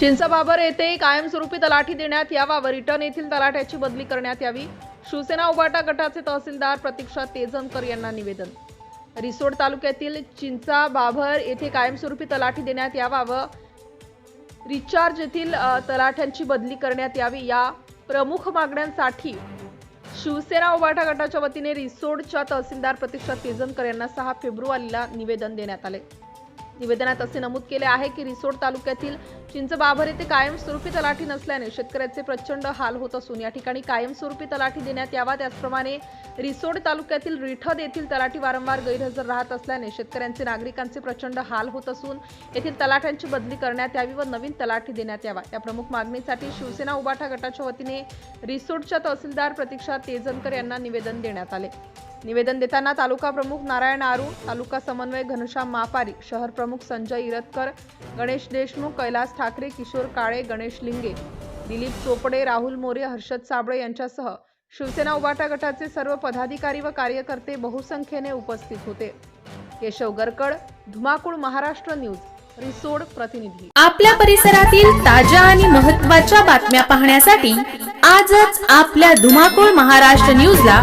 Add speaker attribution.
Speaker 1: चिंचबाबर येथे कायमस्वरूपी तलाठी देण्यात यावा व रिटर्न येथील तलाठ्याची बदली करण्यात यावी. शिवसेना उबाटा गटाचे तहसीलदार प्रतीक्षा तेजनकर यांना निवेदन. रिसोड तालुक्यातील चिंचा बाभर येथे कायमस्वरूपी तलाठी देण्यात यावा व रिचार्ज येथील तलाठ्यांची बदली करण्यात यावी या प्रमुख मागण्यांसाठी शिवसेना उबाटा गटाच्या वतीने रिसोडच्या तहसीलदार प्रतीक्षा तेजनकर यांना सहा फेब्रुवारीला निवेदन देण्यात आले. निवेदनात असे नमूद केले आहे की रिसोड तालुक्यातील चिंचबाभर येथे कायमस्वरूपी तलाठी नसल्याने शेतकऱ्याचे प्रचंड हाल होत असून या ठिकाणी कायमस्वरूपी तलाठी देण्यात यावा. त्याचप्रमाणे रिसोड तालुक्यातील रिठद येथील तलाठी वारंवार गैरहजर राहत असल्याने शेतकऱ्यांचे नागरिकांचे प्रचंड हाल होत असून येथील तलाठ्यांची बदली करण्यात यावी व नवीन तलाठी देण्यात यावा. या प्रमुख मागणीसाठी शिवसेना उबाठा गटाच्या वतीने रिसोडच्या तहसीलदार प्रतीक्षा तेजनकर यांना निवेदन देण्यात आले. निवेदन देताना तालुका प्रमुख नारायण आरू तालुका समन्वय घनश्याम मापारी शहर प्रमुख संजय इरतकर गणेश देशमुख कैलास ठाकरे किशोर काळे गणेश लिंगे दिलीप चोपडे राहुल मोरे हर्षद साबळे यांच्यासह शिवसेना उबाटा गटाचे सर्व पदाधिकारी व कार्यकर्ते बहुसंख्येने उपस्थित होते. केशव गरकड धुमाकूळ महाराष्ट्र न्यूज रिसोड प्रतिनिधी.
Speaker 2: आपल्या परिसरातील ताज्या आणि महत्त्वाच्या बातम्या पाहण्यासाठी आजच आपल्या धुमाकूळ महाराष्ट्र न्यूजला